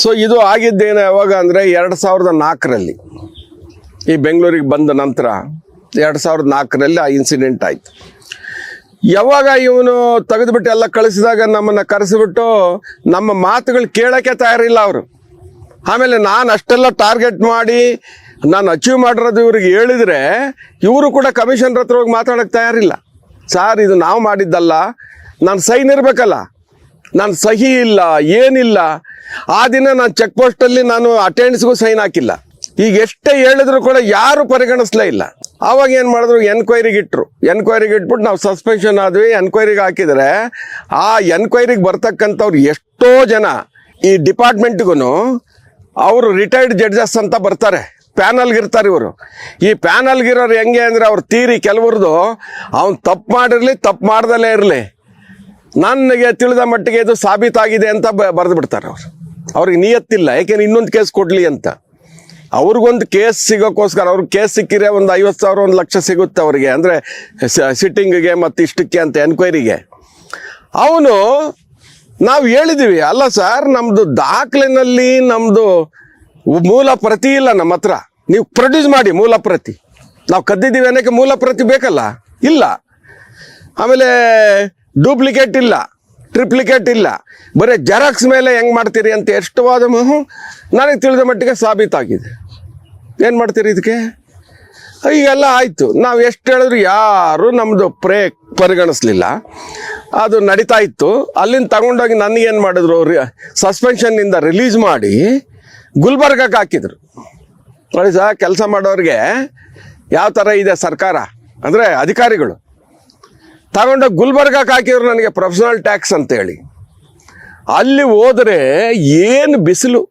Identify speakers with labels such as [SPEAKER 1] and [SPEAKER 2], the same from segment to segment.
[SPEAKER 1] So ಇದು ಆಗಿದ್ದೇನು ಯಾವಾಗ ಅಂದರೆ ಎರಡು ಸಾವಿರದ ನಾಲ್ಕರಲ್ಲಿ. ಈ ಬೆಂಗಳೂರಿಗೆ ಬಂದ ನಂತರ ಎರಡು ಸಾವಿರದ ನಾಲ್ಕರಲ್ಲಿ ಆ ಇನ್ಸಿಡೆಂಟ್ ಆಯಿತು. ಯಾವಾಗ ಇವನು ತೆಗೆದುಬಿಟ್ಟು ಎಲ್ಲ ಕಳಿಸಿದಾಗ ನಮ್ಮನ್ನು ಕರೆಸಿಬಿಟ್ಟು ನಮ್ಮ ಮಾತುಗಳು ಕೇಳೋಕ್ಕೆ ತಯಾರಿಲ್ಲ ಅವರು. ಆಮೇಲೆ ನಾನು ಅಷ್ಟೆಲ್ಲ ಟಾರ್ಗೆಟ್ ಮಾಡಿ ನಾನು ಅಚೀವ್ ಮಾಡಿರೋದು ಇವ್ರಿಗೆ ಹೇಳಿದರೆ ಇವರು ಕೂಡ ಕಮಿಷನರ್ ಹತ್ರ ಹೋಗಿ ಮಾತಾಡೋಕ್ಕೆ ತಯಾರಿಲ್ಲ. ಸಾರ್ ಇದು ನಾವು ಮಾಡಿದ್ದಲ್ಲ. ನಾನು ಸೈನ್ ಇರಬೇಕಲ್ಲ. ನಾನು ಸಹಿ ಇಲ್ಲ, ಏನಿಲ್ಲ. ಆ ದಿನ ನಾನು ಚೆಕ್ ಪೋಸ್ಟಲ್ಲಿ ನಾನು ಅಟೆಂಡ್ಸ್ಗೂ ಸೈನ್ ಹಾಕಿಲ್ಲ. ಈಗ ಎಷ್ಟೇ ಹೇಳಿದ್ರು ಕೂಡ ಯಾರು ಪರಿಗಣಿಸ್ಲೇ ಇಲ್ಲ. ಆವಾಗ ಏನು ಮಾಡಿದ್ರು? ಎನ್ಕ್ವೈರಿಗೆ ಇಟ್ರು. ಎನ್ಕ್ವೈರಿಗೆ ಇಟ್ಬಿಟ್ಟು ನಾವು ಸಸ್ಪೆನ್ಷನ್ ಆದ್ವಿ. ಎನ್ಕ್ವೈರಿಗೆ ಹಾಕಿದರೆ ಆ ಎನ್ಕ್ವೈರಿಗೆ ಬರ್ತಕ್ಕಂಥವ್ರು ಎಷ್ಟೋ ಜನ ಈ ಡಿಪಾರ್ಟ್ಮೆಂಟ್ಗೂ ಅವರು ರಿಟೈರ್ಡ್ ಜಡ್ಜಸ್ ಅಂತ ಬರ್ತಾರೆ. ಪ್ಯಾನಲ್ಗೆ ಇರ್ತಾರೆ ಇವರು. ಈ ಪ್ಯಾನಲ್ಗಿರೋರು ಹೆಂಗೆ ಅಂದರೆ ಅವ್ರು ತೀರಿ ಕೆಲವ್ರದ್ದು ಅವ್ನು ತಪ್ಪು ಮಾಡಿರಲಿ, ತಪ್ಪು ಮಾಡ್ದಲೇ ಇರಲಿ. ನನಗೆ ತಿಳಿದ ಮಟ್ಟಿಗೆ ಇದು ಸಾಬೀತಾಗಿದೆ ಅಂತ ಬರೆದು ಬಿಡ್ತಾರೆ ಅವರು. ಅವ್ರಿಗೆ ನಿಯತ್ತಿಲ್ಲ. ಯಾಕೆಂದ್ರೆ ಇನ್ನೊಂದು ಕೇಸ್ ಕೊಡಲಿ ಅಂತ. ಅವ್ರಿಗೊಂದು ಕೇಸ್ ಸಿಗೋಕ್ಕೋಸ್ಕರ ಅವ್ರಿಗೆ ಕೇಸ್ ಸಿಕ್ಕಿದ್ರೆ ಒಂದು ಐವತ್ತು ಸಾವಿರ, ಒಂದು ಲಕ್ಷ ಸಿಗುತ್ತೆ ಅವರಿಗೆ. ಅಂದರೆ ಸಿಟ್ಟಿಂಗಿಗೆ ಮತ್ತು ಇಷ್ಟಕ್ಕೆ ಅಂತ ಎನ್ಕ್ವೈರಿಗೆ. ಅವನು, ನಾವು ಹೇಳಿದ್ದೀವಿ ಅಲ್ಲ ಸರ್ ನಮ್ಮದು ದಾಖಲೆನಲ್ಲಿ ನಮ್ಮದು ಮೂಲ ಪ್ರತಿ ಇಲ್ಲ ನಮ್ಮ ಹತ್ರ. ನೀವು ಪ್ರೊಡ್ಯೂಸ್ ಮಾಡಿ ಮೂಲ ಪ್ರತಿ. ನಾವು ಕದ್ದಿದ್ದೀವಿ ಅನ್ನೋಕ್ಕೆ ಮೂಲ ಪ್ರತಿ ಬೇಕಲ್ಲ? ಇಲ್ಲ. ಆಮೇಲೆ ಡೂಪ್ಲಿಕೇಟ್ ಇಲ್ಲ ಟ್ರಿಪ್ಲಿಕೇಟ್ ಇಲ್ಲ. ಬರೀ ಜೆರಾಕ್ಸ್ ಮೇಲೆ ಹೆಂಗೆ ಮಾಡ್ತೀರಿ ಅಂತ ಎಷ್ಟು ವಾದ ನನಗೆ ತಿಳಿದ ಮಟ್ಟಿಗೆ ಸಾಬೀತಾಗಿದೆ. ಏನು ಮಾಡ್ತೀರಿ ಇದಕ್ಕೆ? ಈಗೆಲ್ಲ ಆಯಿತು. ನಾವು ಎಷ್ಟು ಹೇಳಿದ್ರು ಯಾರು ನಮ್ಮದು ಪ್ರೇ ಪರಿಗಣಿಸ್ಲಿಲ್ಲ. ಅದು ನಡೀತಾ ಇತ್ತು. ಅಲ್ಲಿಂದ ತಗೊಂಡೋಗಿ ನನಗೇನು ಮಾಡಿದ್ರು ಸಸ್ಪೆನ್ಷನ್ನಿಂದ ರಿಲೀಸ್ ಮಾಡಿ ಗುಲ್ಬರ್ಗಕ್ಕೆ ಹಾಕಿದ್ರು. ನೋಡಿ ಕೆಲಸ ಮಾಡೋರಿಗೆ ಯಾವ ಥರ ಇದೆ ಸರ್ಕಾರ? ಅಂದರೆ ಅಧಿಕಾರಿಗಳು. ತಗೊಂಡೋಗಿ ಗುಲ್ಬರ್ಗಕ್ಕೆ ಹಾಕಿದ್ರು ನನಗೆ ಪ್ರೊಫೆಷನಲ್ ಟ್ಯಾಕ್ಸ್ ಅಂತೇಳಿ. ಅಲ್ಲಿ ಹೋದರೆ ಏನು ಬಿಸಿಲು?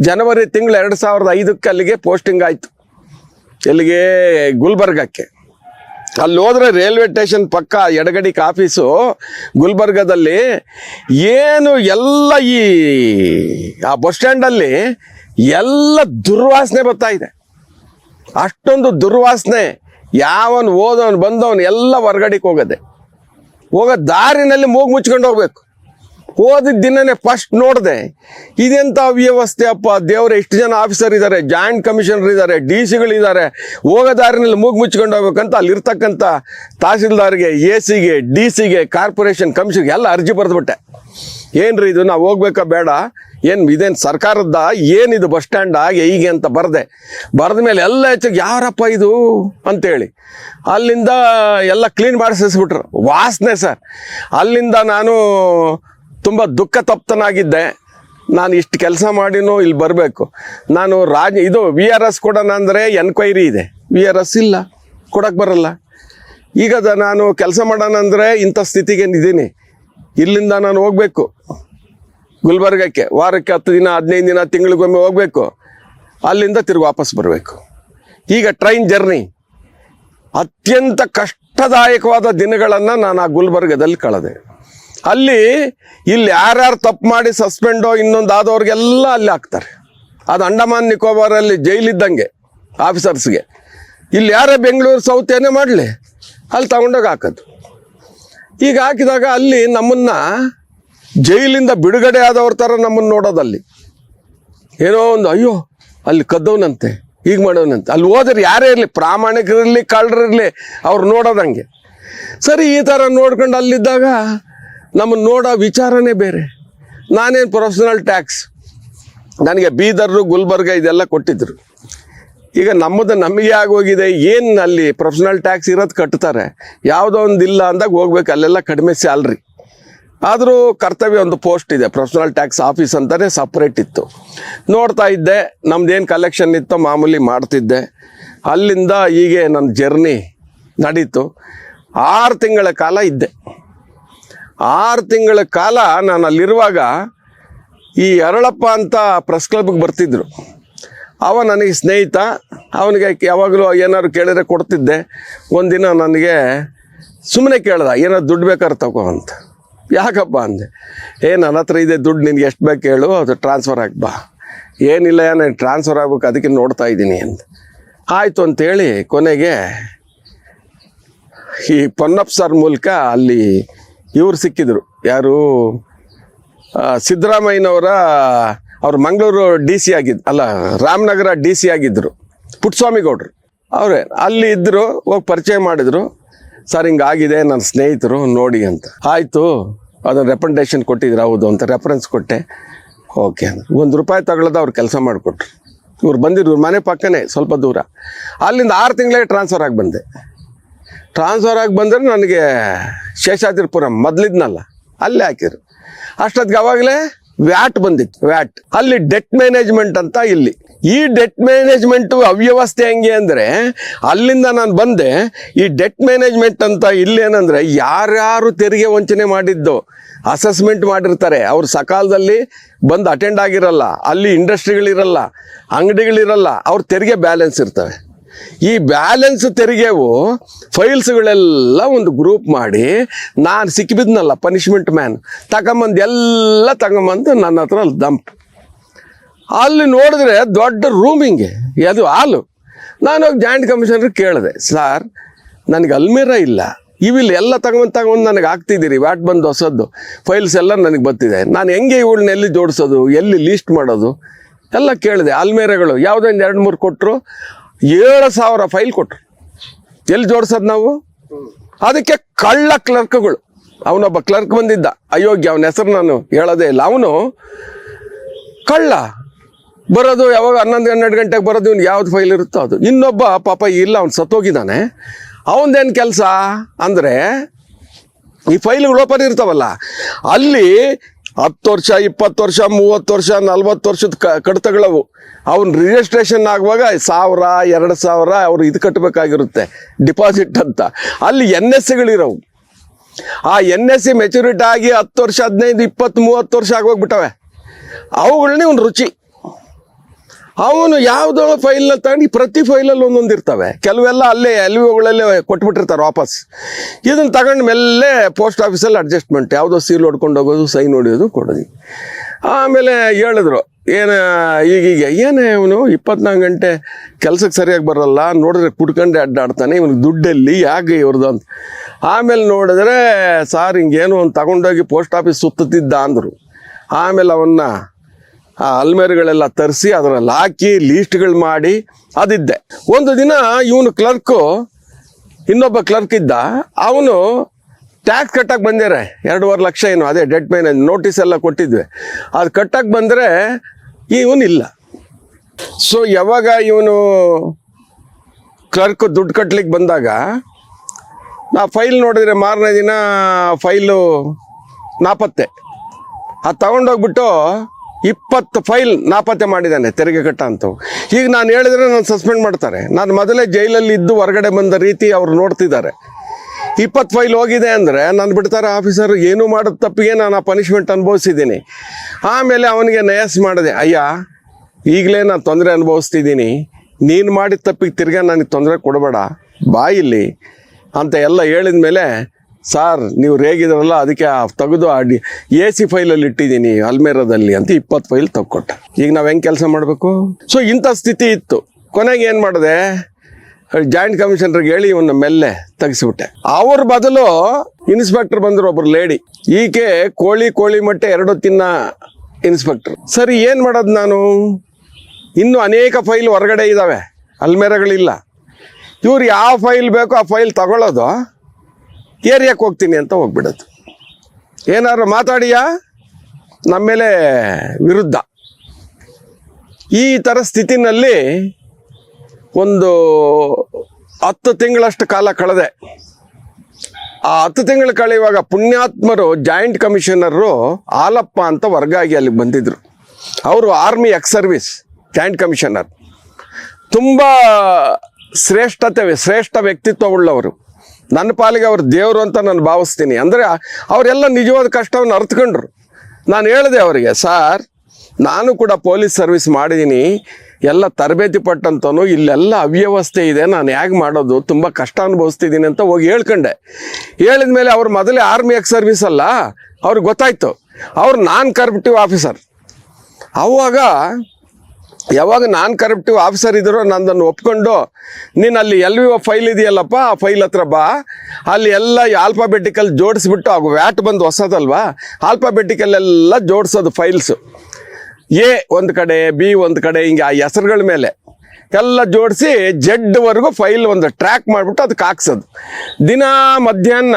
[SPEAKER 1] ಜನವರಿ ತಿಂಗಳು ಎರಡು ಸಾವಿರದ ಐದಕ್ಕೆ ಅಲ್ಲಿಗೆ ಪೋಸ್ಟಿಂಗ್ ಆಯಿತು. ಎಲ್ಲಿಗೆ? ಗುಲ್ಬರ್ಗಕ್ಕೆ. ಅಲ್ಲಿ ಹೋದರೆ ರೈಲ್ವೆ ಸ್ಟೇಷನ್ ಪಕ್ಕ ಎಡಗಡಿ ಆಫೀಸು ಗುಲ್ಬರ್ಗದಲ್ಲಿ ಏನು ಎಲ್ಲ ಈ, ಆ ಬಸ್ ಸ್ಟ್ಯಾಂಡಲ್ಲಿ ಎಲ್ಲ ದುರ್ವಾಸನೆ ಬರ್ತಾ ಇದೆ. ಅಷ್ಟೊಂದು ದುರ್ವಾಸನೆ. ಯಾವನು ಓದೋನು ಬಂದವನು ಎಲ್ಲ ಹೊರ್ಗಡೆಗೆ ಹೋಗದೆ. ಹೋಗೋ ದಾರಿನಲ್ಲಿ ಮೂಗು ಮುಚ್ಕೊಂಡು ಹೋಗ್ಬೇಕು. ಹೋದಿದ್ದ ದಿನನೇ ಫಸ್ಟ್ ನೋಡಿದೆ ಇದೆಂಥ ವ್ಯವಸ್ಥೆ ಅಪ್ಪ? ದೇವರೇ ಎಷ್ಟು ಜನ ಆಫೀಸರ್ ಇದ್ದಾರೆ ಜಾಯಿಂಟ್ ಕಮಿಷನರ್ ಇದ್ದಾರೆ ಡಿ ಸಿಗಳಿದ್ದಾರೆ ಹೋಗೋ ದಾರಿನಲ್ಲಿ ಮೂಗು ಮುಚ್ಕೊಂಡು ಹೋಗ್ಬೇಕಂತ ಅಲ್ಲಿರ್ತಕ್ಕಂಥ ತಹಸೀಲ್ದಾರ್ಗೆ ಎ ಸಿಗೆ ಡಿ ಸಿಗೆ ಕಾರ್ಪೊರೇಷನ್ ಕಮಿಷನ್ಗೆ ಎಲ್ಲ ಅರ್ಜಿ ಬರೆದ್ಬಿಟ್ಟೆ. ಏನ್ರಿ ಇದು, ನಾವು ಹೋಗ್ಬೇಕಾ ಬೇಡ? ಏನು ಇದೇನು ಸರ್ಕಾರದ ಏನಿದು ಬಸ್ ಸ್ಟ್ಯಾಂಡ್ ಹಾಗೆ ಹೀಗೆ ಅಂತ ಬರದೆ. ಬರೆದ ಮೇಲೆ ಎಲ್ಲ ಹೆಚ್ಚಾಗಿ ಯಾರಪ್ಪ ಇದು ಅಂತೇಳಿ. ಅಲ್ಲಿಂದ ಎಲ್ಲ ಕ್ಲೀನ್ ಮಾಡಿಸಿಸ್ಬಿಟ್ರು. ವಾಸನೆ ಸರ್. ಅಲ್ಲಿಂದ ನಾನು ತುಂಬ ದುಃಖ ತಪ್ತನಾಗಿದ್ದೆ. ನಾನು ಇಷ್ಟು ಕೆಲಸ ಮಾಡಿನೂ ಇಲ್ಲಿ ಬರಬೇಕು. ನಾನು ರಾಜ, ಇದು ವಿ ಆರ್ ಎಸ್ ಕೊಡೋಣ ಅಂದರೆ ಎನ್ಕ್ವೈರಿ ಇದೆ. ವಿ ಆರ್ ಎಸ್ ಇಲ್ಲ. ಕೊಡಕ್ಕೆ ಬರಲ್ಲ. ಈಗ ನಾನು ಕೆಲಸ ಮಾಡೋಣ ಅಂದರೆ ಇಂಥ ಸ್ಥಿತಿಗೆ ಇದ್ದೀನಿ ಇಲ್ಲಿಂದ ನಾನು ಹೋಗಬೇಕು. ಗುಲ್ಬರ್ಗಕ್ಕೆ ವಾರಕ್ಕೆ ಹತ್ತು ದಿನ, ಹದಿನೈದು ದಿನ, ತಿಂಗಳಿಗೊಮ್ಮೆ ಹೋಗಬೇಕು. ಅಲ್ಲಿಂದ ತಿರುಗಿ ವಾಪಸ್ ಬರಬೇಕು. ಈಗ ಟ್ರೈನ್ ಜರ್ನಿ ಅತ್ಯಂತ ಕಷ್ಟದಾಯಕವಾದ ದಿನಗಳನ್ನು ನಾನು ಆ ಗುಲ್ಬರ್ಗದಲ್ಲಿ ಕಳೆದೆ. ಅಲ್ಲಿ ಇಲ್ಲಿ ಯಾರ್ಯಾರು ತಪ್ಪು ಮಾಡಿ ಸಸ್ಪೆಂಡೋ ಇನ್ನೊಂದು ಆದವ್ರಿಗೆಲ್ಲ ಅಲ್ಲಿ ಹಾಕ್ತಾರೆ. ಅದು ಅಂಡಮಾನ್ ನಿಕೋಬಾರಲ್ಲಿ ಜೈಲಿದ್ದಂಗೆ ಆಫೀಸರ್ಸ್ಗೆ. ಇಲ್ಲಿ ಯಾರೇ ಬೆಂಗಳೂರು ಸೌತ್ ಏನೇ ಮಾಡಲಿ. ಅಲ್ಲಿ ತಗೊಂಡೋಗಿ ಹಾಕೋದು ಈಗ ಹಾಕಿದಾಗ ಅಲ್ಲಿ ನಮ್ಮನ್ನ ಜೈಲಿಂದ ಬಿಡುಗಡೆ ಆದವ್ರ ಥರ ನಮ್ಮನ್ನು ನೋಡೋದಲ್ಲಿ. ಏನೋ ಒಂದು, ಅಯ್ಯೋ, ಅಲ್ಲಿ ಕದ್ದವನಂತೆ, ಹೀಗೆ ಮಾಡೋನಂತೆ. ಅಲ್ಲಿ ಹೋದ್ರೆ ಯಾರೇ ಇರಲಿ, ಪ್ರಾಮಾಣಿಕರಿರಲಿ, ಕಳ್ಳರಿರಲಿ, ಅವ್ರು ನೋಡೋದಂಗೆ. ಸರಿ, ಈ ಥರ ನೋಡ್ಕೊಂಡು ಅಲ್ಲಿದ್ದಾಗ ನಮ್ಮನ್ನು ನೋಡೋ ವಿಚಾರನೇ ಬೇರೆ. ನಾನೇನು ಪ್ರೊಫೆಷನಲ್ ಟ್ಯಾಕ್ಸ್ ನನಗೆ ಬೀದರ್ರು, ಗುಲ್ಬರ್ಗ ಇದೆಲ್ಲ ಕೊಟ್ಟಿದ್ದರು ಈಗ ನಮ್ಮದು ನಮಗೆ ಆಗೋಗಿದೆ, ಏನು ಅಲ್ಲಿ ಪ್ರೊಫೆಷನಲ್ ಟ್ಯಾಕ್ಸ್ ಇರೋದು ಕಟ್ತಾರೆ? ಯಾವುದೋ ಒಂದು ಇಲ್ಲ ಅಂದಾಗ ಹೋಗ್ಬೇಕು, ಅಲ್ಲೆಲ್ಲ ಕಡಿಮೆ ಸ್ಯಾಲ್ರಿ ಆದರೂ ಕರ್ತವ್ಯ ಒಂದು ಪೋಸ್ಟ್ ಇದೆ. ಪ್ರೊಫೆಷನಲ್ ಟ್ಯಾಕ್ಸ್ ಆಫೀಸ್ ಅಂತಲೇ ಸಪ್ರೇಟ್ ಇತ್ತು. ನೋಡ್ತಾ ಇದ್ದೆ, ನಮ್ದೇನು ಕಲೆಕ್ಷನ್ ಇತ್ತೋ ಮಾಮೂಲಿ ಮಾಡ್ತಿದ್ದೆ. ಅಲ್ಲಿಂದ ಹೀಗೆ ನನ್ನ ಜರ್ನಿ ನಡೀತು. ಆರು ತಿಂಗಳ ಕಾಲ ಇದ್ದೆ. ಆರು ತಿಂಗಳ ಕಾಲ ನಾನು ಅಲ್ಲಿರುವಾಗ ಈ ಅರಳಪ್ಪ ಅಂತ ಪ್ರೆಸ್ ಕ್ಲಬ್ಗೆ ಬರ್ತಿದ್ರು. ಅವ ನನಗೆ ಸ್ನೇಹಿತ, ಅವನಿಗೆ ಯಾವಾಗಲೂ ಏನಾದ್ರು ಕೇಳಿದ್ರೆ ಕೊಡ್ತಿದ್ದೆ. ಒಂದಿನ ನನಗೆ ಸುಮ್ಮನೆ ಕೇಳ್ದ, ಏನಾದ್ರು ದುಡ್ಡು ಬೇಕಾದ್ರೆ ತಗೋ ಅಂತ. ಯಾಕಪ್ಪ ಅಂದೆ? ಏ ನನ್ನ ಹತ್ರ ಇದೆ ದುಡ್ಡು, ನಿನಗೆ ಎಷ್ಟು ಬೇಕು ಹೇಳು, ಅದು ಟ್ರಾನ್ಸ್ಫರ್ ಆಗಿ ಬಾ. ಏನಿಲ್ಲ ನಾನು ಟ್ರಾನ್ಸ್ಫರ್ ಆಗ್ಬೇಕು, ಅದಕ್ಕೆ ನೋಡ್ತಾ ಇದ್ದೀನಿ ಅಂತ ಆಯಿತು ಅಂತೇಳಿ ಕೊನೆಗೆ ಈ ಪೊನ್ನಪ್ಪ ಸರ್ ಮೂಲಕ ಅಲ್ಲಿ ಇವ್ರು ಸಿಕ್ಕಿದ್ರು. ಯಾರು? ಸಿದ್ದರಾಮಯ್ಯನವರ, ಅವ್ರು ಮಂಗಳೂರು ಡಿ ಸಿ ಆಗಿದ್ದು ಅಲ್ಲ, ರಾಮನಗರ ಡಿ ಸಿ ಆಗಿದ್ದರು ಪುಟ್ಟಸ್ವಾಮಿ ಗೌಡ್ರು ಅವರೇ, ಅಲ್ಲಿ ಇದ್ದರು ಹೋಗಿ ಪರಿಚಯ ಮಾಡಿದ್ರು. ಸರ್, ಹಿಂಗಾಗಿದೆ, ನನ್ನ ಸ್ನೇಹಿತರು ನೋಡಿ ಅಂತ. ಆಯಿತು, ಅದನ್ನು ರೆಪ್ರೆಂಟೇಷನ್ ಕೊಟ್ಟಿದ್ರು ಹೌದು, ಅಂತ ರೆಫರೆನ್ಸ್ ಕೊಟ್ಟೆ. ಓಕೆ ಒಂದು ರೂಪಾಯಿ ತಗೊಳ್ಳೋದು ಅವ್ರು ಕೆಲಸ ಮಾಡಿಕೊಟ್ರು. ಇವ್ರು ಬಂದಿದ್ರು ಮನೆ ಪಕ್ಕನೇ, ಸ್ವಲ್ಪ ದೂರ. ಅಲ್ಲಿಂದ ಆರು ತಿಂಗಳಿಗೆ ಟ್ರಾನ್ಸ್ಫರ್ ಆಗಿ ಬಂದೆ. ಟ್ರಾನ್ಸ್ಫರ್ ಆಗಿ ಬಂದರೆ ನನಗೆ ಶೇಷಾದ್ರಿಪುರಂ ಮೊದಲಿದ್ನಲ್ಲ, ಅಲ್ಲೇ ಹಾಕಿದ್ರು. ಅಷ್ಟೊತ್ತಿಗೆ ಅವಾಗಲೇ ವ್ಯಾಟ್ ಬಂದಿತ್ತು, ವ್ಯಾಟ್. ಅಲ್ಲಿ ಡೆಟ್ ಮ್ಯಾನೇಜ್ಮೆಂಟ್ ಅಂತ ಇಲ್ಲಿ. ಈ ಡೆಟ್ ಮ್ಯಾನೇಜ್ಮೆಂಟು ಅವ್ಯವಸ್ಥೆ ಹೆಂಗೆ ಅಂದರೆ, ಅಲ್ಲಿಂದ ನಾನು ಬಂದೆ, ಈ ಡೆಟ್ ಮ್ಯಾನೇಜ್ಮೆಂಟ್ ಅಂತ ಇಲ್ಲೇನಂದರೆ ಯಾರ್ಯಾರು ತೆರಿಗೆ ವಂಚನೆ ಮಾಡಿದ್ದು ಅಸೆಸ್ಮೆಂಟ್ ಮಾಡಿರ್ತಾರೆ. ಅವ್ರು ಸಕಾಲದಲ್ಲಿ ಬಂದು ಅಟೆಂಡ್ ಆಗಿರಲ್ಲ, ಅಲ್ಲಿ ಇಂಡಸ್ಟ್ರಿಗಳಿರಲ್ಲ ಅಂಗಡಿಗಳಿರಲ್ಲ, ಅವ್ರ ತೆರಿಗೆ ಬ್ಯಾಲೆನ್ಸ್ ಇರ್ತವೆ. ಈ ಬ್ಯಾಲೆನ್ಸ್ ತೆರಿಗೆವು ಫೈಲ್ಸ್ಗಳೆಲ್ಲ ಒಂದು ಗ್ರೂಪ್ ಮಾಡಿ, ನಾನು ಸಿಕ್ಕಿಬಿದ್ನಲ್ಲ ಪನಿಷ್ಮೆಂಟ್ ಮ್ಯಾನ್ ತಗೊಂಬಂದು ಎಲ್ಲ ತಗೊಂಬಂದು ನನ್ನ ಹತ್ರ ದಂಪ್ ಅಲ್ಲಿ ನೋಡಿದ್ರೆ ದೊಡ್ಡ ರೂಮಿಂಗೆ ಅದು ಹಾಲು. ನಾನು ಹೋಗಿ ಜಾಯಿಂಟ್ ಕಮಿಷನರ್ ಕೇಳಿದೆ ಸರ್ ನನಗೆ ಅಲ್ಮೀರ ಇಲ್ಲ. ಇವಿಲ್ಲ ಎಲ್ಲ ತಗೊಂಡು ತಗೊಂಡು ನನಗೆ ಹಾಕ್ತಿದ್ದೀರಿ. ವ್ಯಾಟ್ ಬಂದು ಹೊಸದ್ದು. ಫೈಲ್ಸ್ ಎಲ್ಲ ನನಗೆ ಬರ್ತಿದೆ. ನಾನು ಹೆಂಗೆ ಇವಳನ್ನ ಎಲ್ಲಿ ಜೋಡಿಸೋದು? ಎಲ್ಲಿ ಲೀಸ್ಟ್ ಮಾಡೋದು? ಎಲ್ಲ ಕೇಳಿದೆ. ಅಲ್ಮೇರೆಗಳು ಯಾವುದೊಂದು ಎರಡು ಮೂರು ಕೊಟ್ಟರು ಏಳು ಸಾವಿರ ಫೈಲ್ ಕೊಟ್ಟರು ಎಲ್ಲಿ ಜೋಡಿಸೋದು ನಾವು? ಅದಕ್ಕೆ ಕಳ್ಳ ಕ್ಲರ್ಕ್ಗಳು ಅವನೊಬ್ಬ ಕ್ಲರ್ಕ್ ಬಂದಿದ್ದ. ಅಯೋಗ್ಯ, ಅವನ ಹೆಸರು ನಾನು ಹೇಳೋದೇ ಇಲ್ಲ. ಅವನು ಕಳ್ಳ. ಬರೋದು ಯಾವಾಗ ಹನ್ನೊಂದು ಹನ್ನೆರಡು ಗಂಟೆಗೆ ಬರೋದು ಇವ್ನು ಯಾವ್ದು ಫೈಲ್ ಇರುತ್ತೋ ಅದು. ಇನ್ನೊಬ್ಬ ಪಾಪ ಇಲ್ಲ, ಅವ್ನು ಸತ್ತೋಗಿದ್ದಾನೆ. ಅವನದೇನು ಕೆಲಸ? ಅಂದರೆ ಈ ಫೈಲ್ಗಳು ಓಪನ್ ಇರ್ತಾವಲ್ಲ, ಅಲ್ಲಿ ಹತ್ತು ವರ್ಷ, ಇಪ್ಪತ್ತು ವರ್ಷ, ಮೂವತ್ತು ವರ್ಷ, ನಲ್ವತ್ತು ವರ್ಷದ ಕ, ಕಡತಗಳವು. ಅವ್ನ ರಿಜಿಸ್ಟ್ರೇಷನ್ ಆಗುವಾಗ ಸಾವಿರ, ಎರಡು ಸಾವಿರ ಅವ್ರು ಇದು ಕಟ್ಟಬೇಕಾಗಿರುತ್ತೆ ಡಿಪಾಸಿಟ್ ಅಂತ. ಅಲ್ಲಿ ಎನ್ ಎಸ್ ಸಿಗಳಿರೋವು ಆ ಎನ್ ಎಸ್ ಸಿ ಮೆಚುರಿಟಿ ಆಗಿ ಹತ್ತು ವರ್ಷ, ಹದಿನೈದು, ಇಪ್ಪತ್ತು, ಮೂವತ್ತು ವರ್ಷ ಆಗೋಗ್ಬಿಟ್ಟವೆ. ಅವುಗಳನ್ನೇ ಒಂದು ರುಚಿ. ಅವನು ಯಾವುದೋ ಫೈಲ್ನ ತಗೊಂಡು ಪ್ರತಿ ಫೈಲಲ್ಲಿ ಒಂದೊಂದು ಇರ್ತವೆ. ಕೆಲವೆಲ್ಲ ಅಲ್ಲೇ ಎಲ್ ವಿಗಳಲ್ಲೇ ಕೊಟ್ಬಿಟ್ಟಿರ್ತಾರೆ ವಾಪಸ್. ಇದನ್ನು ತಗೊಂಡು ಮೇಲೆ ಪೋಸ್ಟ್ ಆಫೀಸಲ್ಲಿ ಅಡ್ಜಸ್ಟ್ಮೆಂಟ್ ಯಾವುದೋ ಸೀಲ್ ಹೊಡ್ಕೊಂಡು ಹೋಗೋದು ಸೈನ್ ಹೊಡಿಯೋದು ಕೊಡೋದು. ಆಮೇಲೆ ಹೇಳಿದ್ರು, ಏನು ಈಗೀಗ ಏನೇ ಇವನು ಇಪ್ಪತ್ನಾಲ್ಕು ಗಂಟೆ ಕೆಲಸಕ್ಕೆ ಸರಿಯಾಗಿ ಬರಲ್ಲ, ನೋಡಿದ್ರೆ ಕುಡ್ಕೊಂಡೆ ಅಡ್ಡಾಡ್ತಾನೆ, ಇವನಿಗೆ ದುಡ್ಡಲ್ಲಿ ಯಾಕೆ ಇವ್ರದ್ದು ಅಂತ. ಆಮೇಲೆ ನೋಡಿದ್ರೆ, ಸಾರ್ ಹಿಂಗೇನು ಒಂದು ತಗೊಂಡೋಗಿ ಪೋಸ್ಟ್ ಆಫೀಸ್ ಸುತ್ತುತ್ತಿದ್ದ ಅಂದರು. ಆಮೇಲೆ ಅವನ್ನ ಆ ಅಲ್ಮೇರುಗಳೆಲ್ಲ ತರಿಸಿ ಅದರಲ್ಲಿ ಹಾಕಿ ಲೀಸ್ಟ್ಗಳು ಮಾಡಿ ಅದಿದ್ದೆ. ಒಂದು ದಿನ ಇವನು ಕ್ಲರ್ಕು ಇನ್ನೊಬ್ಬ ಕ್ಲರ್ಕ್ ಇದ್ದ. ಅವನು ಟ್ಯಾಕ್ಸ್ ಕಟ್ಟಕ್ಕೆ ಬಂದಿರೆ ಎರಡೂವರೆ ಲಕ್ಷ ಏನು, ಅದೇ ಡೆಡ್ ಮೈನ್ ನೋಟಿಸ್ ಎಲ್ಲ ಕೊಟ್ಟಿದ್ವಿ. ಅದು ಕಟ್ಟಕ್ಕೆ ಬಂದರೆ ಇವನಿಲ್ಲ ಸೊ ಯಾವಾಗ ಇವನು ಕ್ಲರ್ಕ್ ದುಡ್ಡು ಕಟ್ಟಲಿಕ್ಕೆ ಬಂದಾಗ, ನಾ ಫೈಲ್ ನೋಡಿದ್ರೆ ಮಾರನೇ ದಿನ ಫೈಲು ನಾಪತ್ತೆ. ಅದು ತಗೊಂಡೋಗ್ಬಿಟ್ಟು ಇಪ್ಪತ್ತು ಫೈಲ್ ನಾಪತ್ತೆ ಮಾಡಿದ್ದಾನೆ, ತೆರಿಗೆ ಕಟ್ಟ ಅಂತ ಈಗ ನಾನು ಹೇಳಿದ್ರೆ ನಾನು ಸಸ್ಪೆಂಡ್ ಮಾಡ್ತಾರೆ. ನಾನು ಮೊದಲೇ ಜೈಲಲ್ಲಿ ಇದ್ದು ಹೊರಗಡೆ ಬಂದ ರೀತಿ ಅವರು ನೋಡ್ತಿದ್ದಾರೆ. ಇಪ್ಪತ್ತು ಫೈಲ್ ಹೋಗಿದೆ ಅಂದರೆ ನಾನು ಬಿಡ್ತಾರೆ, ಆಫೀಸರ್, ಏನೂ ಮಾಡೋದು ತಪ್ಪಿಗೆ ನಾನು ಆ ಪನಿಷ್ಮೆಂಟ್ ಅನುಭವಿಸಿದ್ದೀನಿ. ಆಮೇಲೆ ಅವನಿಗೆ ನಯಸ್ ಮಾಡಿದೆ, ಅಯ್ಯ, ಈಗಲೇ ನಾನು ತೊಂದರೆ ಅನುಭವಿಸ್ತಿದ್ದೀನಿ. ನೀನು ಮಾಡಿದ ತಪ್ಪಿಗೆ ತಿರ್ಗಾ ನನಗೆ ತೊಂದರೆ ಕೊಡಬೇಡ ಇಲ್ಲಿ ಅಂತ ಎಲ್ಲ ಹೇಳಿದ ಮೇಲೆ ಸಾರ್, ನೀವು ರೇಗಿದ್ರಲ್ಲ, ಅದಕ್ಕೆ ತೆಗೆದು ಆ ಡಿ ಎ ಸಿ ಫೈಲಲ್ಲಿ ಇಟ್ಟಿದ್ದೀನಿ, ಅಲ್ಮೇರದಲ್ಲಿ ಅಂತ ಇಪ್ಪತ್ತು ಫೈಲ್ ತಗೊಟ್ಟ ಈಗ ನಾವು ಹೆಂಗೆ ಕೆಲಸ ಮಾಡಬೇಕು? ಸೊ ಇಂಥ ಸ್ಥಿತಿ ಇತ್ತು. ಕೊನೆಗೆ ಏನು ಮಾಡಿದೆ? ಜಾಯಿಂಟ್ ಕಮಿಷನರ್ಗೆ ಹೇಳಿ ಇವನ್ನ ಮೆಲ್ಲೆ ತೆಗಿಸ್ಬಿಟ್ಟೆ. ಅವ್ರ ಬದಲು ಇನ್ಸ್ಪೆಕ್ಟರ್ ಬಂದರು ಒಬ್ರು ಲೇಡಿ ಈಕೆ ಕೋಳಿ ಕೋಳಿ ಮೊಟ್ಟೆ ಎರಡು ತಿನ್ನ ಇನ್ಸ್ಪೆಕ್ಟರ್ ಸರಿ, ಏನು ಮಾಡೋದು ನಾನು? ಇನ್ನೂ ಅನೇಕ ಫೈಲ್ ಹೊರಗಡೆ ಇದ್ದಾವೆ ಅಲ್ಮೇರಗಳಿಲ್ಲ. ಇವ್ರು ಯಾವ ಫೈಲ್ ಬೇಕೋ ಆ ಫೈಲ್ ತಗೊಳ್ಳೋದು ಏರಿಯಾಕ್ಕೆ ಹೋಗ್ತೀನಿ ಅಂತ ಹೋಗ್ಬಿಡೋದು. ಏನಾದ್ರು ಮಾತಾಡಿಯಾ? ನಮ್ಮ ಮೇಲೆ ವಿರುದ್ಧ. ಈ ಥರ ಸ್ಥಿತಿನಲ್ಲಿ ಒಂದು ಹತ್ತು ತಿಂಗಳಷ್ಟು ಕಾಲ ಕಳೆದೆ. ಆ ಹತ್ತು ತಿಂಗಳು ಕಳೆಯುವಾಗ ಪುಣ್ಯಾತ್ಮರು, ಜಾಯಿಂಟ್ ಕಮಿಷನರು ಆಲಪ್ಪ ಅಂತ ವರ್ಗ ಆಗಿ ಅಲ್ಲಿಗೆ ಬಂದಿದ್ದರು ಅವರು army ex service, joint commissioner. ತುಂಬ ಶ್ರೇಷ್ಠತೆ, ಶ್ರೇಷ್ಠ ವ್ಯಕ್ತಿತ್ವ ಉಳ್ಳವರು. ನನ್ನ ಪಾಲಿಗೆ ಅವ್ರು ದೇವರು ಅಂತ ನಾನು ಭಾವಿಸ್ತೀನಿ. ಅಂದರೆ ಅವರೆಲ್ಲ ನಿಜವಾದ ಕಷ್ಟವನ್ನು ಅರ್ಥಕೊಂಡ್ರು ನಾನು ಹೇಳಿದೆ ಅವರಿಗೆ, ಸಾರ್, ನಾನು ಕೂಡ ಪೊಲೀಸ್ ಸರ್ವಿಸ್ ಮಾಡಿದ್ದೀನಿ ಎಲ್ಲ ತರಬೇತಿ ಪಟ್ಟಂತನು ಇಲ್ಲೆಲ್ಲ ಅವ್ಯವಸ್ಥೆ ಇದೆ. ನಾನು ಹೇಗೆ ಮಾಡೋದು? ತುಂಬ ಕಷ್ಟ ಅನುಭವಿಸ್ತಿದ್ದೀನಿ ಅಂತ ಹೋಗಿ ಹೇಳ್ಕೊಂಡೆ. ಹೇಳಿದ ಮೇಲೆ ಅವ್ರು ಮೊದಲೇ ಆರ್ಮಿ ಎಕ್ಸ್ ಸರ್ವಿಸ್ ಅಲ್ಲ, ಅವ್ರಿಗೆ ಗೊತ್ತಾಯ್ತು. ಅವ್ರು ನಾನ್ ಕರ್ಬಿಟ್ಟಿವ್ ಆಫೀಸರ್ ಅವಾಗ ಯಾವಾಗ ನಾನ್ ಕರಪ್ಟಿವ್ ಆಫೀಸರ್ ಇದ್ರೋ ನಂದನ್ನು ಒಪ್ಕೊಂಡು, ನೀನು ಅಲ್ಲಿ ಎಲ್ ವಿ ಫೈಲ್ ಇದೆಯಲ್ಲಪ್ಪ, ಆ ಫೈಲ್ ಹತ್ರ ಬಾ. ಅಲ್ಲಿ ಎಲ್ಲ ಆಲ್ಫಾಬೆಟಿಕಲ್ ಜೋಡಿಸ್ಬಿಟ್ಟು ಆಗ ವ್ಯಾಟ್ ಬಂದು ಹೊಸದಲ್ವಾ? ಆಲ್ಫಾಬೆಟಿಕಲ್ ಎಲ್ಲ ಜೋಡಿಸೋದು ಫೈಲ್ಸು ಎ ಒಂದು ಕಡೆ, ಬಿ ಒಂದು ಕಡೆ, ಹಿಂಗೆ ಆ ಹೆಸರುಗಳ ಮೇಲೆ. ಎಲ್ಲ ಜೋಡಿಸಿ ಜಡ್ವರೆಗೂ ಫೈಲ್ ಒಂದು ಟ್ರ್ಯಾಕ್ ಮಾಡಿಬಿಟ್ಟು ಅದಕ್ಕೆ ಹಾಕ್ಸೋದು. ದಿನ ಮಧ್ಯಾಹ್ನ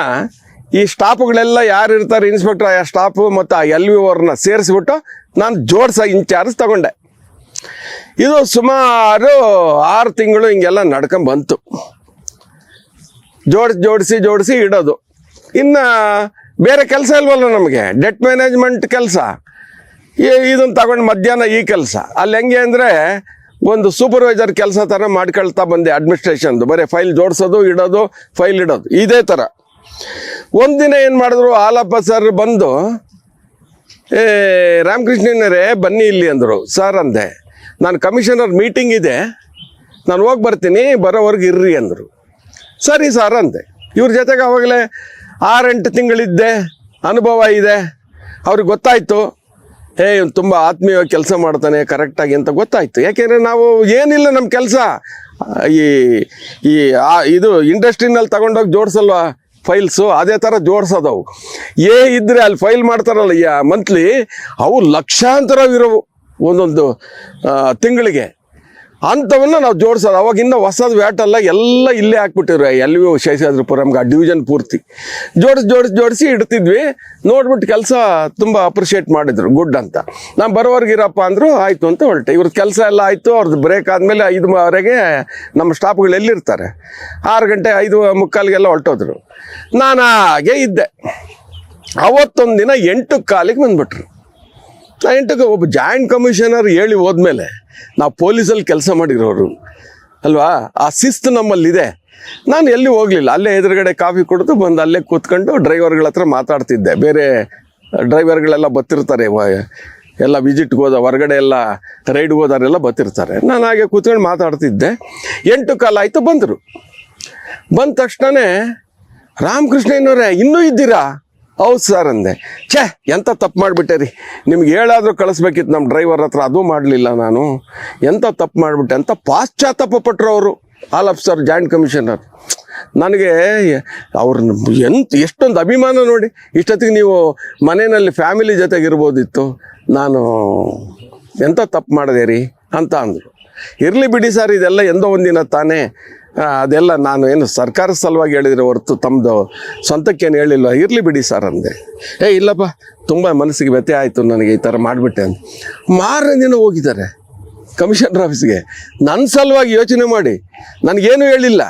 [SPEAKER 1] ಈ ಸ್ಟಾಫ್ಗಳೆಲ್ಲ ಯಾರು ಇರ್ತಾರೆ ಇನ್ಸ್ಪೆಕ್ಟರ್ ಆ ಸ್ಟಾಫು ಮತ್ತು ಆ ಎಲ್ ವಿ ಅವ್ರನ್ನ ಸೇರಿಸ್ಬಿಟ್ಟು ನಾನು ಜೋಡಿಸೋ ಇನ್ಚಾರ್ಜ್ ತಗೊಂಡೆ. ಇದು ಸುಮಾರು ಆರು ತಿಂಗಳು ಹಿಂಗೆಲ್ಲ ನಡ್ಕೊಂಡ್ ಬಂತು. ಜೋಡಿಸಿ ಜೋಡಿಸಿ ಜೋಡಿಸಿ ಇಡೋದು. ಇನ್ನು ಬೇರೆ ಕೆಲಸ ಇಲ್ವಲ್ಲ ನಮಗೆ? ಡೆಟ್ ಮ್ಯಾನೇಜ್ಮೆಂಟ್ ಕೆಲಸ. ಇದನ್ನು ತಗೊಂಡು ಮಧ್ಯಾಹ್ನ ಈ ಕೆಲಸ. ಅಲ್ಲಿ ಹೆಂಗೆ ಅಂದರೆ ಒಂದು ಸೂಪರ್ವೈಸರ್ ಕೆಲಸ ಥರ ಮಾಡ್ಕೊಳ್ತಾ ಬಂದೆ ಅಡ್ಮಿನಿಸ್ಟ್ರೇಷನ್ದು ಬರೀ ಫೈಲ್ ಜೋಡಿಸೋದು, ಇಡೋದು ಫೈಲ್ ಇಡೋದು. ಇದೇ ಥರ ದಿನ ಏನು ಮಾಡಿದ್ರು ಹಾಲಪ್ಪ ಸರ್ ಬಂದು, ಏ, ರಾಮಕೃಷ್ಣನರೇ, ಬನ್ನಿ ಇಲ್ಲಿ ಅಂದರು. ಸರ್ ಅಂದೆ. ನಾನು ಕಮಿಷನರ್ ಮೀಟಿಂಗ್ ಇದೆ, ನಾನು ಹೋಗಿ ಬರ್ತೀನಿ, ಬರೋವರೆಗೆ ಇರ್ರಿ ಅಂದರು. ಸರಿ ಸರ್ ಅಂದೆ. ಇವ್ರ ಜೊತೆಗೆ ಅವಾಗಲೇ ಆರೆಂಟು ತಿಂಗಳಿದ್ದೆ, ಅನುಭವ ಇದೆ, ಅವ್ರಿಗೆ ಗೊತ್ತಾಯಿತು. ಏ ಇವ್ನು ತುಂಬ ಆತ್ಮೀಯವಾಗಿ ಕೆಲಸ ಮಾಡ್ತಾನೆ, ಕರೆಕ್ಟಾಗಿ ಅಂತ ಗೊತ್ತಾಯಿತು. ಯಾಕೆಂದರೆ ನಾವು ಏನಿಲ್ಲ ನಮ್ಮ ಕೆಲಸ. ಈ ಈ ಇದು ಇಂಡಸ್ಟ್ರಿನಲ್ಲಿ ತಗೊಂಡೋಗಿ ಜೋಡಿಸಲ್ವಾ ಫೈಲ್ಸು? ಅದೇ ಥರ ಜೋಡಿಸೋದವು. ಏ ಇದ್ದರೆ ಅಲ್ಲಿ ಫೈಲ್ ಮಾಡ್ತಾರಲ್ಲ, ಯಾ, ಮಂತ್ಲಿ, ಅವು ಲಕ್ಷಾಂತರ ಒಂದೊಂದು ತಿಂಗಳಿಗೆ. ಅಂಥವನ್ನ ನಾವು ಜೋಡಿಸೋದು. ಇನ್ನೂ ಹೊಸದು ವ್ಯಾಟಲ್ಲ ಎಲ್ಲ ಇಲ್ಲೇ ಹಾಕ್ಬಿಟ್ಟಿವ್ರೆ. ಎಲ್ ವಿ ಶೇಷಾದ್ರಿಪುರಂಗೆ ಆ ಡಿವಿಷನ್ ಪೂರ್ತಿ. ಜೋಡಿಸಿ ಜೋಡಿಸಿ ಜೋಡಿಸಿ ಇಡ್ತಿದ್ವಿ. ನೋಡ್ಬಿಟ್ಟು ಕೆಲಸ ತುಂಬ ಅಪ್ರಿಷಿಯೇಟ್ ಮಾಡಿದ್ರು. ಗುಡ್ ಅಂತ. ನಾನು ಬರೋವರೆಗೆ ಇರಪ್ಪ ಅಂದರು, ಆಯಿತು ಅಂತ ಹೊರಟೆ. ಇವ್ರದ್ದು ಕೆಲಸ ಎಲ್ಲ ಆಯಿತು. ಅವ್ರದ್ದು ಬ್ರೇಕ್ ಆದಮೇಲೆ ಐದುವರೆಗೆ ನಮ್ಮ ಸ್ಟಾಫ್ಗಳು ಎಲ್ಲಿರ್ತಾರೆ? ಆರು ಗಂಟೆ ಐದು ಮುಕ್ಕಾಲಿಗೆಲ್ಲ ಹೊರಟೋದ್ರು. ನಾನು ಹಾಗೆ ಇದ್ದೆ. ಅವತ್ತೊಂದು ದಿನ ಎಂಟು ಕಾಲಿಗೆ ಬಂದ್ಬಿಟ್ರು. ಎಂಟಕ್ಕೆ ಒಬ್ಬ ಜಾಯಿಂಟ್ ಕಮಿಷನರ್ ಹೇಳಿ ಹೋದ್ಮೇಲೆ ನಾವು ಪೊಲೀಸಲ್ಲಿ ಕೆಲಸ ಮಾಡಿರೋರು. ಅಲ್ವಾ? ಆ ಶಿಸ್ತು ನಮ್ಮಲ್ಲಿದೆ. ನಾನು ಎಲ್ಲಿ ಹೋಗಲಿಲ್ಲ. ಅಲ್ಲೇ ಎದುರುಗಡೆ ಕಾಫಿ ಕುಡಿದು ಬಂದು ಅಲ್ಲೇ ಕೂತ್ಕೊಂಡು ಡ್ರೈವರ್ಗಳ ಹತ್ರ ಮಾತಾಡ್ತಿದ್ದೆ. ಬೇರೆ ಡ್ರೈವರ್ಗಳೆಲ್ಲ ಬರ್ತಿರ್ತಾರೆ. ಎಲ್ಲ ವಿಸಿಟ್ಗೆ ಹೋದ, ಹೊರಗಡೆ ಎಲ್ಲ ರೈಡ್ಗೆ ಹೋದವರೆಲ್ಲ ಬರ್ತಿರ್ತಾರೆ. ನಾನು ಹಾಗೆ ಕೂತ್ಕೊಂಡು ಮಾತಾಡ್ತಿದ್ದೆ. ಎಂಟು ಕಾಲ ಆಯಿತು ಬಂದರು. ಬಂದ ತಕ್ಷಣವೇ ರಾಮಕೃಷ್ಣಯ್ಯನವರೇ ಇನ್ನೂ ಇದ್ದೀರಾ? ಹೌದು ಸರ್ ಅಂದೆ. ಛೇ ಎಂಥ ತಪ್ಪು ಮಾಡಿಬಿಟ್ಟೆ ರೀ? ನಿಮ್ಗೆ ಹೇಳಾದರೂ ಕಳಿಸ್ಬೇಕಿತ್ತು ನಮ್ಮ ಡ್ರೈವರ್ ಹತ್ರ, ಅದು ಮಾಡಲಿಲ್ಲ ನಾನು. ಎಂಥ ತಪ್ಪು ಮಾಡಿಬಿಟ್ಟೆ? ಅಂತ ಪಾಶ್ಚಾತ್ತಾಪ ಪಟ್ಟರು ಅವರು all of sir joint commissioner. ನನಗೆ ಅವ್ರನ್ನ ಎಂತ, ಎಷ್ಟೊಂದು ಅಭಿಮಾನ ನೋಡಿ, ಇಷ್ಟೊತ್ತಿಗೆ ನೀವು ಮನೆಯಲ್ಲಿ ಫ್ಯಾಮಿಲಿ ಜೊತೆಗಿರ್ಬೋದಿತ್ತು. ನಾನು ಎಂಥ ತಪ್ಪು ಮಾಡಿದೆ ರೀ? ಅಂತ ಅಂದರು. ಇರಲಿ ಬಿಡಿ ಸರ್, ಇದೆಲ್ಲ ಎಂದೋ ಒಂದಿನ ತಾನೇ. ಅದೆಲ್ಲ ನಾನು ಏನು ಸರ್ಕಾರ ಸಲುವಾಗಿ ಹೇಳಿದರೆ ಹೊರತು ತಮ್ಮದು ಸ್ವಂತಕ್ಕೇನು ಹೇಳಿಲ್ಲ ಇರಲಿ ಬಿಡಿ ಸರ್ ಅಂದೆ. ಏ, ಇಲ್ಲಪ್ಪ, ತುಂಬ ಮನಸ್ಸಿಗೆ ವ್ಯತ್ಯ ಆಯಿತು ನನಗೆ ಈ ಥರ ಮಾಡಿಬಿಟ್ಟೆ ಅಂತ. ಮಾರನೇ ದಿನ ಹೋಗಿದ್ದಾರೆ ಕಮಿಷನರ್ ಆಫೀಸ್ಗೆ. ನನ್ನ ಸಲುವಾಗಿ ಯೋಚನೆ ಮಾಡಿ. ನನಗೇನು ಹೇಳಿಲ್ಲ.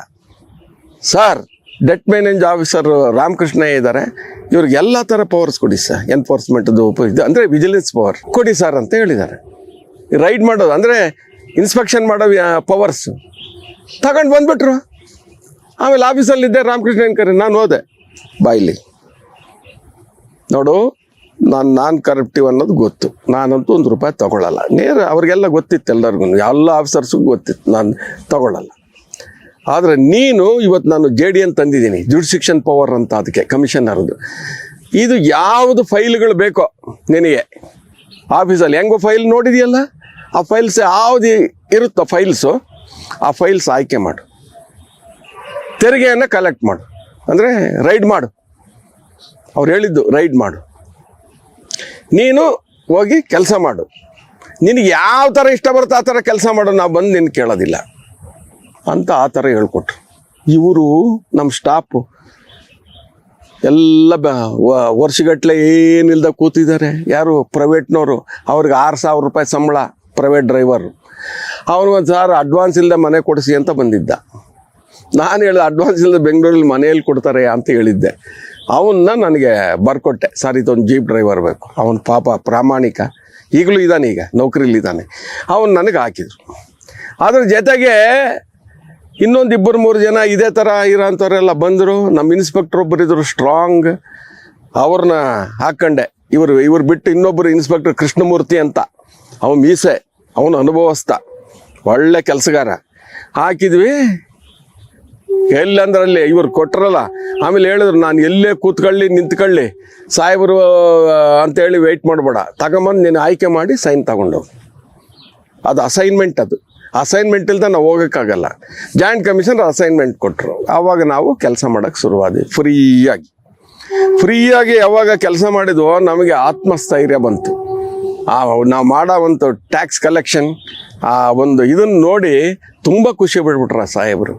[SPEAKER 1] Sir, debt manage officer Ramakrishna ಇದ್ದಾರೆ. ಇವ್ರಿಗೆ ಎಲ್ಲ ಥರ ಪವರ್ಸ್ ಕೊಡಿ ಸರ್. ಎನ್ಫೋರ್ಸ್ಮೆಂಟ್ದು ಇದು ಅಂದರೆ ವಿಜಿಲೆನ್ಸ್ ಪವರ್ ಕೊಡಿ ಸರ್ ಅಂತ ಹೇಳಿದ್ದಾರೆ. ರೈಡ್ ಮಾಡೋದು ಅಂದರೆ ಇನ್ಸ್ಪೆಕ್ಷನ್ ಮಾಡೋ ಪವರ್ಸ್ ತಗೊಂಡು ಬಂದ್ಬಿಟ್ರು. ಆಮೇಲೆ ಆಫೀಸಲ್ಲಿದ್ದೆ ರಾಮಕೃಷ್ಣ ಕರಿ ನಾನು ಹೋದೆ. ಬಾಯಿಲಿ ನೋಡು, ನಾನು, ನಾನ್ ಕರಪ್ಟಿವ್ ಅನ್ನೋದು ಗೊತ್ತು. ನಾನಂತೂ ಒಂದು ರೂಪಾಯಿ ತಗೊಳ್ಳಲ್ಲ ನೇರ ಅವ್ರಿಗೆಲ್ಲ ಗೊತ್ತಿತ್ತು ಎಲ್ಲರಿಗೂ ಎಲ್ಲ ಆಫೀಸರ್ಸ್ಗೂ ಗೊತ್ತಿತ್ತು. ನಾನು ತಗೊಳ್ಳಲ್ಲ ಆದರೆ ನೀನು ಇವತ್ತು ನಾನು ಜೆ ಡಿ ಎನ್ ತಂದಿದ್ದೀನಿ. ಜುಡಿಸಿಕ್ಷನ್ ಪವರ್ ಅಂತ ಅದಕ್ಕೆ ಕಮಿಷನರ್ದು ಇದು ಯಾವುದು ಫೈಲ್ಗಳು ಬೇಕೋ ನಿನಗೆ? ಆಫೀಸಲ್ಲಿ ಹೆಂಗೋ ಫೈಲ್ ನೋಡಿದೆಯಲ್ಲ? ಆ ಫೈಲ್ಸ್ ಯಾವುದು ಇರುತ್ತೋ ಫೈಲ್ಸು ಆ ಫೈಲ್ಸ್ ಆಯ್ಕೆ ಮಾಡು. ತೆರಿಗೆಯನ್ನು ಕಲೆಕ್ಟ್ ಮಾಡು. ಅಂದರೆ ರೈಡ್ ಮಾಡು. ಅವ್ರು ಹೇಳಿದ್ದು ರೈಡ್ ಮಾಡು. ನೀನು ಹೋಗಿ ಕೆಲಸ ಮಾಡು. ನಿನಗೆ ಯಾವ ಥರ ಇಷ್ಟ ಬರುತ್ತೆ ಆ ಥರ ಕೆಲಸ ಮಾಡು. ನಾವು ಬಂದು ನಿನ್ನ ಕೇಳೋದಿಲ್ಲ. ಅಂತ ಆ ಥರ ಹೇಳ್ಕೊಟ್ರು. ಇವರು ನಮ್ಮ ಸ್ಟಾಫು ಎಲ್ಲ ಬ, ವ- ವರ್ಷಗಟ್ಲೆ ಏನಿಲ್ದ ಕೂತಿದ್ದಾರೆ. ಯಾರು ಪ್ರೈವೇಟ್ನವರು ಅವ್ರಿಗೆ ಆರು ಸಾವಿರ ರೂಪಾಯಿ ಸಂಬಳ ಪ್ರೈವೇಟ್ ಡ್ರೈವರು ಅವನು ಒಂದು ಸಾರ್ ಅಡ್ವಾನ್ಸ್ ಇಲ್ಲದೆ ಮನೆ ಕೊಡಿಸಿ ಅಂತ ಬಂದಿದ್ದ. ನಾನು ಹೇಳಿದೆ ಅಡ್ವಾನ್ಸ್ ಇಲ್ಲದೆ ಬೆಂಗಳೂರಲ್ಲಿ ಮನೆಯಲ್ಲಿ ಕೊಡ್ತಾರೆ ಅಂತ ಹೇಳಿದ್ದೆ. ಅವನ್ನ ನನಗೆ ಬರ್ಕೊಟ್ಟೆ. ಸರ್, ಇದೊಂದು ಜೀಪ್ ಡ್ರೈವರ್ ಬೇಕು. ಅವನು ಪಾಪ ಪ್ರಾಮಾಣಿಕ. ಈಗಲೂ ಇದ್ದಾನೆ ಈಗ. ನೌಕರಿಲಿ ಇದ್ದಾನೆ ಅವನು ನನಗೆ ಹಾಕಿದ್ರು. ಅದ್ರ ಜೊತೆಗೆ ಇನ್ನೊಂದು ಇಬ್ಬರು ಮೂರು ಜನ ಇದೇ ಥರ ಇರೋಂಥವ್ರೆಲ್ಲ ಬಂದರು. ನಮ್ಮ ಇನ್ಸ್ಪೆಕ್ಟರ್ ಒಬ್ಬರು ಇದ್ರು ಸ್ಟ್ರಾಂಗ್ ಅವ್ರನ್ನ ಹಾಕ್ಕೊಂಡೆ ಇವರು, ಇವ್ರು ಬಿಟ್ಟು ಇನ್ನೊಬ್ಬರು ಇನ್ಸ್ಪೆಕ್ಟರ್ ಕೃಷ್ಣಮೂರ್ತಿ ಅಂತ. ಅವನು ಮೀಸೆ. ಅವನು ಅನುಭವಸ್ಥ. ಒಳ್ಳೆ ಕೆಲಸಗಾರ. ಹಾಕಿದ್ವಿ. ಎಲ್ಲಂದ್ರಲ್ಲಿ ಇವ್ರು ಕೊಟ್ರಲ್ಲ, ಆಮೇಲೆ ಹೇಳಿದ್ರು, ನಾನು ಎಲ್ಲೇ ಕೂತ್ಕೊಳ್ಳಿ, ನಿಂತ್ಕೊಳ್ಳಿ. ಸಾಹೇಬರು ಅಂತೇಳಿ ವೆಯ್ಟ್ ಮಾಡಬೇಡ. ತಗೊಂಬಂದು ನೀನು ಆಯ್ಕೆ ಮಾಡಿ ಸೈನ್ ತಗೊಂಡು ಅದು ಅಸೈನ್ಮೆಂಟ್ ಅದು. ಅಸೈನ್ಮೆಂಟ್ ಇಲ್ದ ನಾವು ಹೋಗೋಕ್ಕಾಗಲ್ಲ. ಜಾಯಿಂಟ್ ಕಮಿಷನ್ ಅಸೈನ್ಮೆಂಟ್ ಕೊಟ್ಟರು ಆವಾಗ ನಾವು ಕೆಲಸ ಮಾಡೋಕ್ಕೆ ಶುರುವಾದ್ವಿ. ಫ್ರೀಯಾಗಿ ಫ್ರೀಯಾಗಿ ಯಾವಾಗ ಕೆಲಸ ಮಾಡಿದ್ವೋ, ನಮಗೆ ಆತ್ಮಸ್ಥೈರ್ಯ ಬಂತು. ಆ, ನಾವು ಮಾಡೋವಂಥ ಟ್ಯಾಕ್ಸ್ ಕಲೆಕ್ಷನ್ ಆ, ಒಂದು ಇದನ್ನು ನೋಡಿ ತುಂಬ ಖುಷಿ ಬಿಡ್ಬಿಟ್ರ ಸಾಹೇಬರು.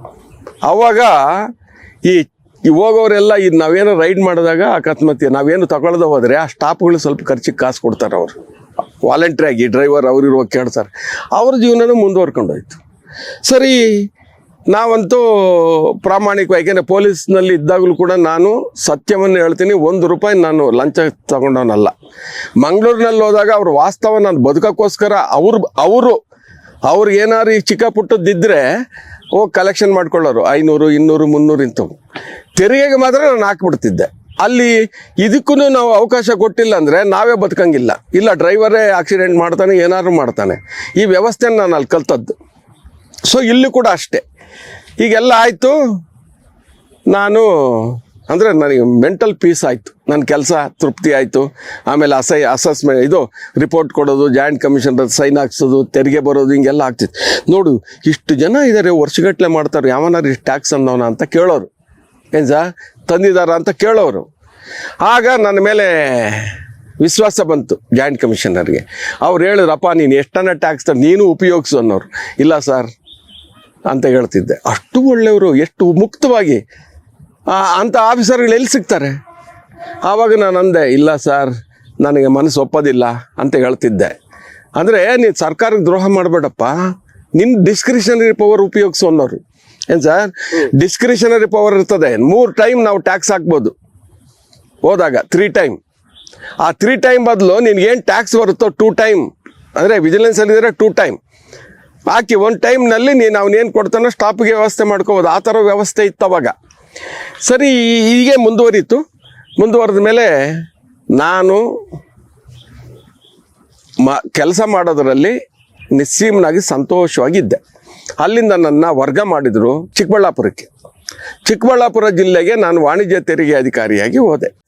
[SPEAKER 1] ಅವಾಗ ಈ ಹೋಗೋರೆಲ್ಲ ಇದು ನಾವೇನೋ ರೈಡ್ ಮಾಡಿದಾಗ ಅಕಸ್ಮಾತ್ ನಾವೇನು ತಗೊಳ್ದೆ ಹೋದರೆ ಆ ಸ್ಟಾಪ್ಗಳು ಸ್ವಲ್ಪ ಖರ್ಚಿಗೆ ಕಾಸು ಕೊಡ್ತಾರೆ ಅವರು. ವಾಲಂಟ್ರಿಯಾಗಿ ಡ್ರೈವರ್ ಅವ್ರು ಇರುವಾಗ ಕೇಳ್ತಾರೆ. ಅವ್ರ ಜೀವನನೂ ಮುಂದುವರ್ಕೊಂಡೋಯ್ತು ಸರಿ ನಾವಂತೂ ಪ್ರಾಮಾಣಿಕವಾಗಿ ಯಾಕೆಂದರೆ ಪೊಲೀಸ್ನಲ್ಲಿ ಇದ್ದಾಗಲೂ ಕೂಡ ನಾನು ಸತ್ಯವನ್ನು ಹೇಳ್ತೀನಿ, ಒಂದು ರೂಪಾಯಿ ನಾನು ಲಂಚ ತಗೊಂಡವನಲ್ಲ. ಮಂಗಳೂರಿನಲ್ಲಿ ಹೋದಾಗ ಅವ್ರ ವಾಸ್ತವ ನಾನು ಬದುಕೋಕ್ಕೋಸ್ಕರ ಅವ್ರು, ಅವರು, ಅವ್ರು ಈ ಚಿಕ್ಕ ಪುಟ್ಟದ್ದಿದ್ದರೆ ಹೋಗಿ ಕಲೆಕ್ಷನ್ ಮಾಡ್ಕೊಳ್ಳೋರು, ಐನೂರು, ಇನ್ನೂರು, ಮುನ್ನೂರು ಇಂಥವು ತೆರಿಗೆಗೆ ಮಾತ್ರ ನಾನು ಹಾಕ್ಬಿಡ್ತಿದ್ದೆ. ಅಲ್ಲಿ ಇದಕ್ಕೂ ನಾವು ಅವಕಾಶ ಕೊಟ್ಟಿಲ್ಲ ಅಂದರೆ ನಾವೇ ಬದುಕಂಗಿಲ್ಲ. ಇಲ್ಲ, ಡ್ರೈವರೇ ಆಕ್ಸಿಡೆಂಟ್ ಮಾಡ್ತಾನೆ, ಏನಾದರೂ ಮಾಡ್ತಾನೆ. ಈ ವ್ಯವಸ್ಥೆನ ನಾನು ಅಲ್ಲಿ ಕಲ್ತದ್ದು. ಸೊ ಇಲ್ಲಿ ಕೂಡ ಅಷ್ಟೇ. ಈಗೆಲ್ಲ ಆಯಿತು. ನಾನು, ಅಂದರೆ ನನಗೆ ಮೆಂಟಲ್ ಪೀಸ್ ಆಯಿತು. ನನ್ನ ಕೆಲಸ ತೃಪ್ತಿ ಆಯಿತು. ಆಮೇಲೆ ಅಸೈ ಅಸೆಸ್ಮೆಂಟ್ ಇದು ರಿಪೋರ್ಟ್ ಕೊಡೋದು ಜಾಯಿಂಟ್ ಕಮಿಷನರ್ ಸೈನ್ ಹಾಕ್ಸೋದು, ತೆರಿಗೆ ಬರೋದು, ಹಿಂಗೆಲ್ಲ ಆಗ್ತಿತ್ತು. ನೋಡು, ಇಷ್ಟು ಜನ ಇದ್ದಾರೆ ವರ್ಷಗಟ್ಟಲೆ ಮಾಡ್ತಾರೆ. ಯಾವನಾರು ಇಷ್ಟು ಟ್ಯಾಕ್ಸ್ ಅಂದವನ ಅಂತ ಕೇಳೋರು. ಏನು ಸಾ? ತಂದಿದಾರ ಅಂತ ಕೇಳೋರು. ಆಗ ನನ್ನ ಮೇಲೆ ವಿಶ್ವಾಸ ಬಂತು ಜಾಯಿಂಟ್ ಕಮಿಷನರ್ಗೆ ಅವ್ರು ಹೇಳಿದ್ರಪ್ಪ, ನೀನು ಎಷ್ಟನ್ನ ಟ್ಯಾಕ್ಸ್ ನೀನು ಉಪಯೋಗಿಸು ಅನ್ನೋರು. ಇಲ್ಲ ಸರ್ ಅಂತ ಹೇಳ್ತಿದ್ದೆ. ಅಷ್ಟು ಒಳ್ಳೆಯವರು, ಎಷ್ಟು ಮುಕ್ತವಾಗಿ ಅಂಥ ಆಫೀಸರ್ಗಳು ಎಲ್ಲಿ ಸಿಗ್ತಾರೆ? ಆವಾಗ ನಾನು ಅಂದೆ, ಇಲ್ಲ ಸರ್, ನನಗೆ ಮನಸ್ಸು ಒಪ್ಪೋದಿಲ್ಲ ಅಂತ ಹೇಳ್ತಿದ್ದೆ. ಅಂದರೆ, ನೀನು ಸರ್ಕಾರಕ್ಕೆ ದ್ರೋಹ ಮಾಡಬೇಡಪ್ಪ. ನಿನ್ನ ಡಿಸ್ಕ್ರಿಷನರಿ ಪವರ್ ಉಪಯೋಗಿಸು ಅನ್ನೋರು. ಏನು ಸರ್? ಡಿಸ್ಕ್ರಿಷನರಿ ಪವರ್ ಇರ್ತದೆ. ಮೂರು ಟೈಮ್ ನಾವು ಟ್ಯಾಕ್ಸ್ ಹಾಕ್ಬೋದು. ಹೋದಾಗ ತ್ರೀ ಟೈಮ್ ಆ ತ್ರೀ ಟೈಮ್ ಬದಲು ನಿನಗೇನು ಟ್ಯಾಕ್ಸ್ ಬರುತ್ತೋ ಟೂ ಟೈಮ್ ಅಂದರೆ ವಿಜಿಲೆನ್ಸಲ್ಲಿದ್ದರೆ ಟೂ ಟೈಮ್ ಹಾಕಿ ಒಂದು ಟೈಮ್ನಲ್ಲಿ ನೀನು ಅವನೇನು ಕೊಡ್ತಾನೋ ಸ್ಟಾಪ್ಗೆ ವ್ಯವಸ್ಥೆ ಮಾಡ್ಕೋಬೋದು. ಆ ಥರ ವ್ಯವಸ್ಥೆ ಇತ್ತು ಅವಾಗ. ಸರಿ ಹೀಗೆ ಮುಂದುವರಿತು. ಮುಂದುವರೆದ ಮೇಲೆ ನಾನು ಮ ಕೆಲಸ ಮಾಡೋದರಲ್ಲಿ ನಿಸ್ಸೀಮನಾಗಿ ಸಂತೋಷವಾಗಿದ್ದೆ. ಅಲ್ಲಿಂದ ನನ್ನ ವರ್ಗ ಮಾಡಿದರು ಚಿಕ್ಕಬಳ್ಳಾಪುರಕ್ಕೆ. ಚಿಕ್ಕಬಳ್ಳಾಪುರ ಜಿಲ್ಲೆಗೆ ನಾನು ವಾಣಿಜ್ಯ ತೆರಿಗೆ ಅಧಿಕಾರಿಯಾಗಿ ಹೋದೆ.